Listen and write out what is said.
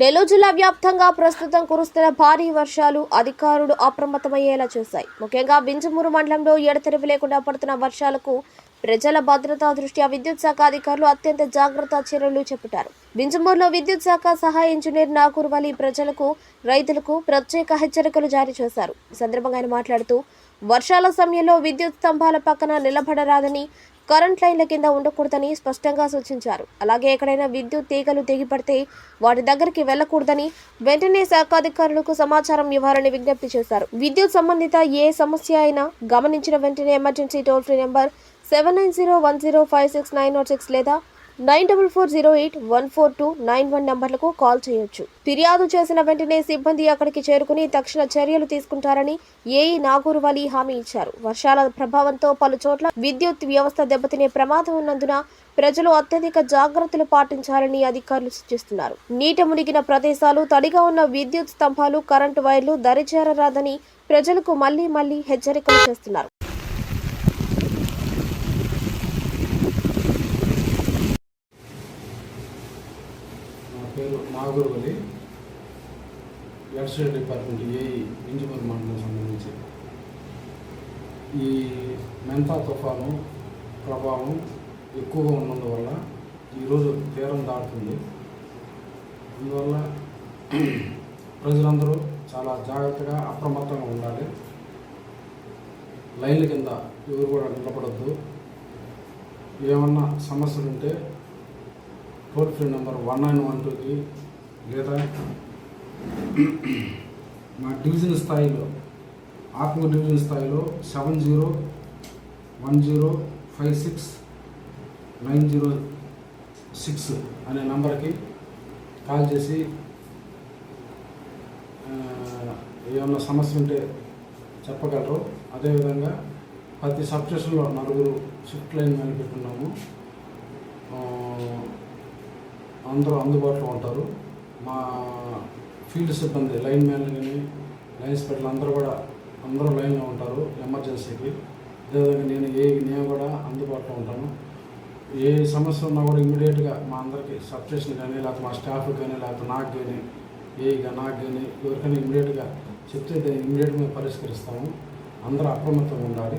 నెల్లూరు జిల్లా వ్యాప్తంగా ప్రస్తుతం కురుస్తున్న భారీ వర్షాలు అధికారులు అప్రమత్తమయ్యేలా చేశాయి. ముఖ్యంగా బింజమూరు మండలంలో ఎడతెరిపి లేకుండా పడుతున్న వర్షాలకు ప్రజల భద్రతా దృష్ట్యా విద్యుత్ శాఖ అధికారులు అత్యంత జాగ్రత్త చర్యలు చేపట్టారు. బింజమూరులో విద్యుత్ శాఖ సహాయ ఇంజనీర్ నాగూర్ ప్రజలకు రైతులకు ప్రత్యేక హెచ్చరికలు జారీ చేశారు. ఈ సందర్భంగా ఆయన మాట్లాడుతూ వర్షాల సమయంలో విద్యుత్ స్తంభాల పక్కన నిలబడరాదని కరెంట్ లైన్ల కింద ఉండకూడదని స్పష్టంగా సూచించారు. అలాగే ఎక్కడైనా విద్యుత్ తీగలు తెగిపడితే వాటి దగ్గరికి వెళ్ళకూడదని వెంటనే శాఖాధికారులకు సమాచారం ఇవ్వాలని విజ్ఞప్తి చేశారు. విద్యుత్ సంబంధిత ఏ సమస్య అయినా గమనించిన వెంటనే emergency toll free number seven nine zero one zero five six nine nought six లేదా nine double four zero eight one four two nine one నంబర్లకు call చేయొచ్చు. ఫిర్యాదు చేసిన వెంటనే సిబ్బంది అక్కడికి చేరుకుని తక్షణ చర్యలు తీసుకుంటారని ఏఈ నాగూరు వలి హామీ ఇచ్చారు. వర్షాల ప్రభావంతో పలు చోట్ల విద్యుత్ వ్యవస్థ దెబ్బతినే ప్రమాదం ఉన్నందున ప్రజలు అత్యధిక జాగ్రత్తలు పాటించాలని అధికారులు సూచిస్తున్నారు. నీట మునిగిన ప్రదేశాలు తడిగా ఉన్న విద్యుత్ స్తంభాలు కరెంటు వైర్లు దరిచేరరాదని ప్రజలకు మళ్ళీ మళ్ళీ హెచ్చరికలు చేస్తున్నారు. పేరు Naguruvali electricity department AE engineer మండలం సంబంధించి. ఈ మెంతా తుఫాను ప్రభావం ఎక్కువగా ఉన్నందువల్ల ఈరోజు తీరం దాటుతుంది. అందువల్ల ప్రజలందరూ చాలా జాగ్రత్తగా అప్రమత్తంగా ఉండాలి. లైన్ల కింద ఎవరు కూడా నిలబడద్దు. ఏమన్నా సమస్యలు ఉంటే toll free number one nine one టూకి లేదా మా డివిజన్ స్థాయిలో ఆత్మ డివిజన్ స్థాయిలో seven zero one zero five six nine zero six అనే నెంబర్కి కాల్ చేసి ఏమన్నా సమస్య ఉంటే చెప్పగలరు. అదేవిధంగా ప్రతి సబ్స్టేషన్లో నలుగురు షిఫ్ట్ లైన్ మేము పెట్టున్నాము అందరూ అందుబాటులో ఉంటారు. మా ఫీల్డ్ సిబ్బంది లైన్ మ్యాన్లు కానీ లైన్ స్పెట్లు అందరూ కూడా అందరూ లైన్లో ఉంటారు ఎమర్జెన్సీకి. అదేవిధంగా నేను ఏ నేను కూడా అందుబాటులో ఉంటాను. ఏ సమస్య ఉన్నా కూడా ఇమీడియట్గా మా అందరికి సబ్స్టేషన్ కానీ లేకపోతే మా స్టాఫ్ కానీ లేకపోతే నాకు కానీ ఏగా నాకు కానీ ఎవరికైనా ఇమీడియట్గా చెప్తే దాన్ని ఇమీడియట్గా పరిష్కరిస్తాము. అందరూ అప్రమత్తంగా ఉండాలి.